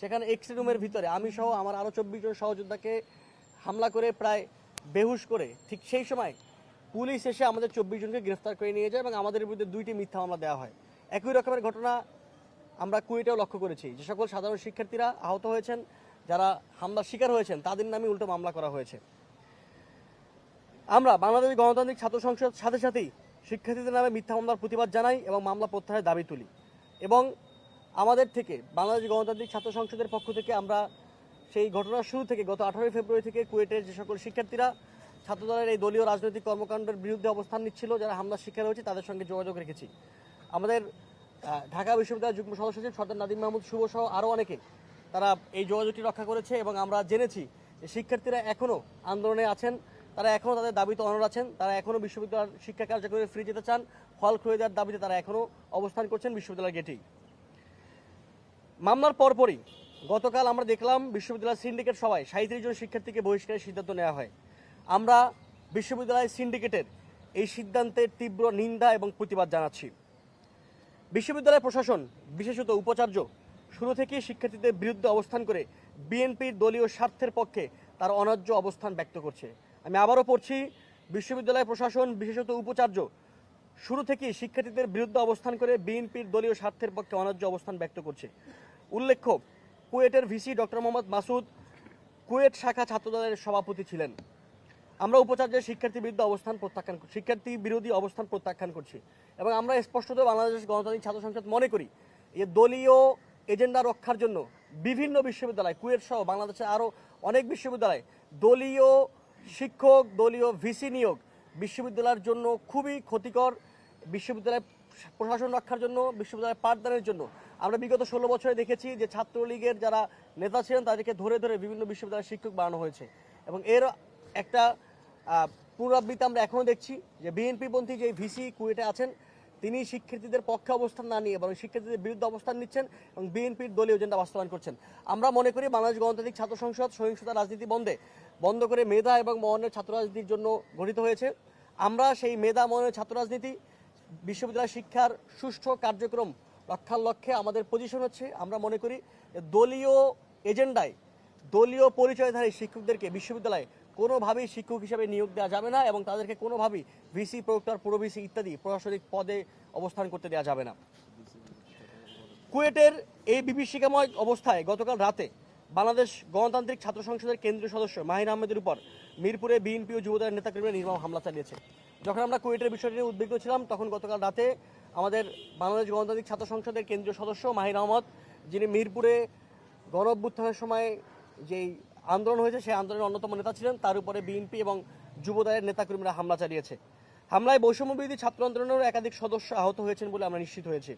সেখানে এক্স রুমের ভিতরে আমি সহ আমার আরও চব্বিশ জন সহযোদ্ধাকে হামলা করে প্রায় বেহুশ করে ঠিক সেই সময় পুলিশ এসে আমাদের চব্বিশ জনকে গ্রেফতার করে নিয়ে যায় এবং আমাদের বিরুদ্ধে দুইটি মিথ্যা মামলা দেওয়া হয়। একই রকমের ঘটনা আমরা কুয়েটেও লক্ষ্য করেছি। যে সকল সাধারণ শিক্ষার্থীরা আহত হয়েছেন, যারা হামলার শিকার হয়েছেন, তাদের নামে উল্টো মামলা করা হয়েছে। আমরা বাংলাদেশ গণতান্ত্রিক ছাত্র সংসদ সাথে সাথেই শিক্ষার্থীদের নামে মিথ্যা মামলার প্রতিবাদ জানাই এবং মামলা প্রত্যাহারের দাবি তুলি। এবং আমাদের থেকে, বাংলাদেশ গণতান্ত্রিক ছাত্র সংসদের পক্ষ থেকে আমরা সেই ঘটনার শুরু থেকে গত আঠারোই ফেব্রুয়ারি থেকে কুয়েটের যে সকল শিক্ষার্থীরা ছাত্রদলের এই দলীয় রাজনৈতিক কর্মকাণ্ডের বিরুদ্ধে অবস্থান নিচ্ছিল, যারা হামলার শিকার হয়েছে, তাদের সঙ্গে যোগাযোগ রেখেছি। আমাদের ঢাকা বিশ্ববিদ্যালয়ের যুগ্ম সদস্য সচিব সর্দার নাদিম মাহমুদ শুভ সহ আরও অনেকে তারা এই যোগাযোগটি রক্ষা করেছে এবং আমরা জেনেছি যে শিক্ষার্থীরা এখনও আন্দোলনে আছেন, তারা এখনও তাদের দাবিতে অনড় আছেন, তারা এখনও বিশ্ববিদ্যালয়ের শিক্ষা কার্যক্রমে ফ্রি যেতে চান, ফল খুঁয়ে দেওয়ার দাবিতে তারা এখনও অবস্থান করছেন বিশ্ববিদ্যালয়ের গেটেই। মামলার পরপরই গতকাল আমরা দেখলাম বিশ্ববিদ্যালয় সিন্ডিকেট সভায় সাঁত্রিশ জন শিক্ষার্থীকে বহিষ্কারের সিদ্ধান্ত নেওয়া হয়। আমরা বিশ্ববিদ্যালয় সিন্ডিকেটের এই সিদ্ধান্তের তীব্র নিন্দা এবং প্রতিবাদ জানাচ্ছি। বিশ্ববিদ্যালয় প্রশাসন, বিশেষত উপাচার্য, শুরু থেকেই শিক্ষার্থীদের বিরুদ্ধে অবস্থান করে বিএনপির দলীয় স্বার্থের পক্ষে তার অনার্য অবস্থান ব্যক্ত করছে। আমি আবারও পড়ছি, বিশ্ববিদ্যালয় প্রশাসন, বিশেষত উপাচার্য, শুরু থেকেই শিক্ষার্থীদের বিরুদ্ধে অবস্থান করে বিএনপির দলীয় স্বার্থের পক্ষে অনার্য অবস্থান ব্যক্ত করছে। উল্লেখ্য, কুয়েটের ভিসি ডক্টর মোহাম্মদ মাসুদ কুয়েট শাখা ছাত্রদলের সভাপতি ছিলেন। আমরা উপাচার্যের শিক্ষার্থী বিরুদ্ধে অবস্থান প্রত্যাখ্যান শিক্ষার্থী বিরোধী অবস্থান প্রত্যাখ্যান করছি এবং আমরা স্পষ্টত বাংলাদেশ গণতান্ত্রিক ছাত্র সংসদ মনে করি যে দলীয় এজেন্ডা রক্ষার জন্য বিভিন্ন বিশ্ববিদ্যালয়, কুয়েট সহ বাংলাদেশের আরও অনেক বিশ্ববিদ্যালয় দলীয় শিক্ষক, দলীয় ভিসি নিয়োগ বিশ্ববিদ্যালয়ের জন্য খুবই ক্ষতিকর, বিশ্ববিদ্যালয় প্রশাসন রক্ষার জন্য, বিশ্ববিদ্যালয় পাঠদানের জন্য আমরা বিগত ষোলো বছরে দেখেছি যে ছাত্রলীগের যারা নেতা ছিলেন, তাদেরকে ধরে ধরে বিভিন্ন বিশ্ববিদ্যালয়ের শিক্ষক বানানো হয়েছে। এবং এর একটা পুনরাবৃত্তি আমরা এখনও দেখছি যে বিএনপি পন্থী যে ভিসি কুয়েটে আছেন, তিনি শিক্ষার্থীদের পক্ষে অবস্থান না নিয়ে বরং শিক্ষার্থীদের বিরুদ্ধে অবস্থান নিচ্ছেন এবং বিএনপির দলীয় এজেন্ডা বাস্তবায়ন করছেন। আমরা মনে করি বাংলাদেশ গণতান্ত্রিক ছাত্র সংসদ সহিংসতা রাজনীতি বন্ধে বন্ধ করে মেধা এবং মহনের ছাত্র রাজনীতির জন্য গঠিত হয়েছে। আমরা সেই মেধা মহনের ছাত্র রাজনীতি, বিশ্ববিদ্যালয় শিক্ষার সুষ্ঠু কার্যক্রম রক্ষার লক্ষ্যে আমাদের পজিশন হচ্ছে, আমরা মনে করি দলীয় এজেন্ডায় দলীয় পরিচয়ধারী শিক্ষকদেরকে বিশ্ববিদ্যালয়ে কোনোভাবেই শিক্ষক হিসেবে নিয়োগ দেওয়া যাবে না এবং তাদেরকে কোনোভাবেই ভিসি প্রয়োক্তার পুরো ভিসি ইত্যাদি প্রশাসনিক পদে অবস্থান করতে দেওয়া যাবে না। কুয়েটের এই বিভীষিকাময় অবস্থায় গতকাল রাতে বাংলাদেশ গণতান্ত্রিক ছাত্র সংসদের কেন্দ্রীয় সদস্য মাহির আহমেদের উপর মিরপুরে বিএনপি ও যুবদলের নেতাকর্মীরা নির্মম হামলা চালিয়েছে। যখন আমরা কুয়েটের বিষয়টি নিয়ে উদ্বিগ্ন ছিলাম, তখন গতকাল রাতে আমাদের বাংলাদেশ গণতান্ত্রিক ছাত্র সংসদের কেন্দ্রীয় সদস্য মাহির আহমদ, যিনি মিরপুরে গণ সময় যেই আন্দোলন হয়েছে, সেই আন্দোলনের অন্যতম নেতা ছিলেন। তার উপরে বিএনপি এবং যুবদলের নেতাকর্মীরা হামলা চালিয়েছে। হামলায় বৈষম্যবিরোধী ছাত্র আন্দোলনেরও একাধিক সদস্য আহত হয়েছেন বলে আমরা নিশ্চিত হয়েছি।